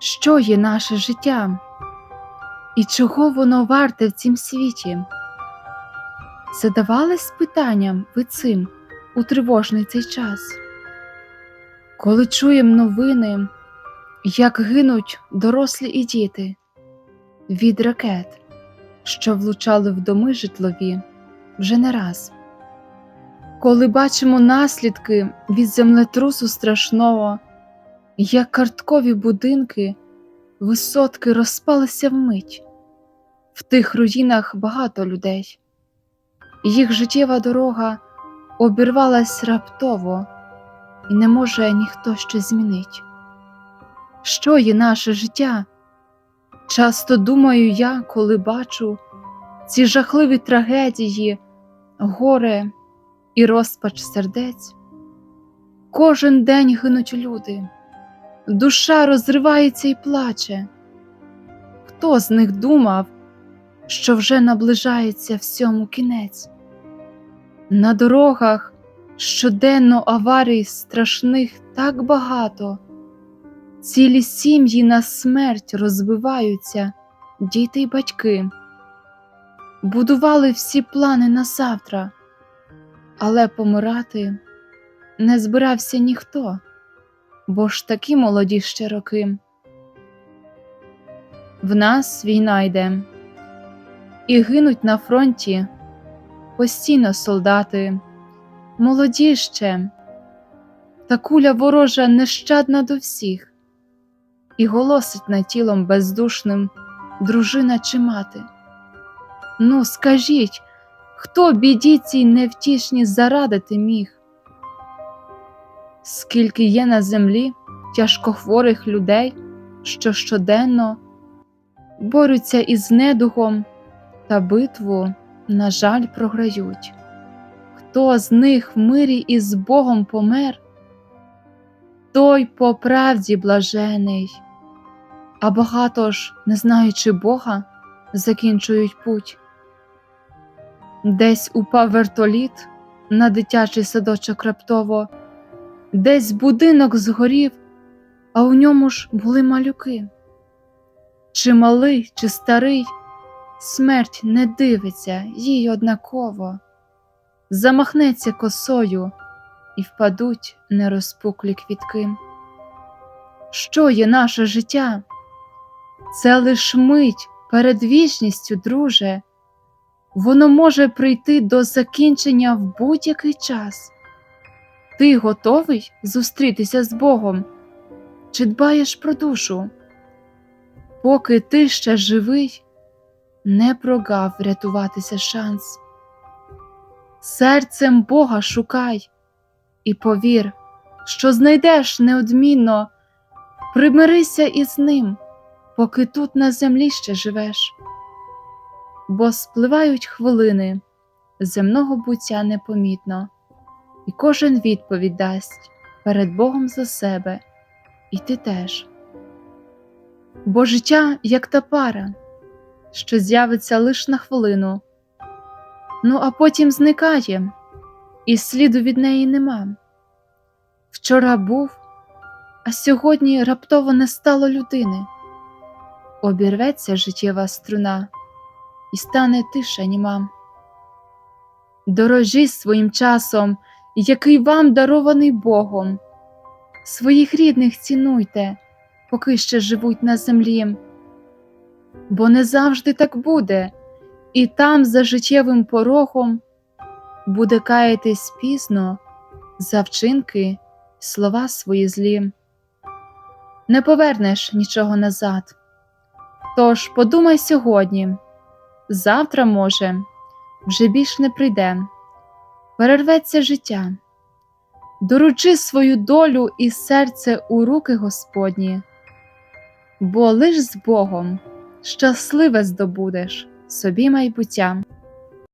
що є наше життя і чого воно варте в цім світі? Задавались питанням ви цим у тривожний цей час? Коли чуємо новини, як гинуть дорослі і діти від ракет, що влучали в доми житлові вже не раз. Коли бачимо наслідки від землетрусу страшного, як карткові будинки, висотки розпалися вмить, в тих руїнах багато людей, їх життєва дорога обірвалась раптово, і не може ніхто ще змінить. Що є наше життя? Часто думаю я, коли бачу ці жахливі трагедії, горе і розпач сердець. Кожен день гинуть люди, душа розривається і плаче. Хто з них думав, що вже наближається всьому кінець? На дорогах щоденно аварій страшних так багато, цілі сім'ї на смерть розбиваються, діти й батьки. Будували всі плани на завтра, але помирати не збирався ніхто, бо ж такі молоді ще роки. В нас війна йде, і гинуть на фронті постійно солдати, молоді ще, та куля ворожа нещадна до всіх, і голосить над тілом бездушним дружина чи мати. Ну, скажіть, хто біді цій невтішні зарадити міг? Скільки є на землі тяжкохворих людей, що щоденно борються із недугом та битву, на жаль, програють. Хто з них в мирі із Богом помер, той по правді блажений, а багато ж, не знаючи Бога, закінчують путь. Десь упав вертоліт на дитячий садочок раптово, десь будинок згорів, а у ньому ж були малюки. Чи малий, чи старий, смерть не дивиться їй однаково, замахнеться косою і впадуть нерозпуклі квітки. Що є наше життя? Це лиш мить перед вічністю, друже. Воно може прийти до закінчення в будь-який час. Ти готовий зустрітися з Богом? Чи дбаєш про душу? Поки ти ще живий, не прогав врятуватися шанс. Серцем Бога шукай і повір, що знайдеш неодмінно, примирися із ним, поки тут на землі ще живеш бо спливають хвилини земного буття непомітно, і кожен відповідь дасть перед Богом за себе, і ти теж. Бо життя, як та пара, що з'явиться лиш на хвилину, ну а потім зникає, і сліду від неї нема. Вчора був, а сьогодні раптово не стало людини, обірветься життєва струна і стане тиша німа. Дорожі своїм часом, який вам дарований Богом, своїх рідних цінуйте, поки ще живуть на землі, бо не завжди так буде, і там, за життєвим порогом, буде каятись пізно за вчинки, слова свої злі. Не повернеш нічого назад. Тож подумай сьогодні завтра, може, вже більш не прийде, перерветься життя, доручи свою долю і серце у руки Господні, бо лиш з Богом щасливе здобудеш собі майбуття.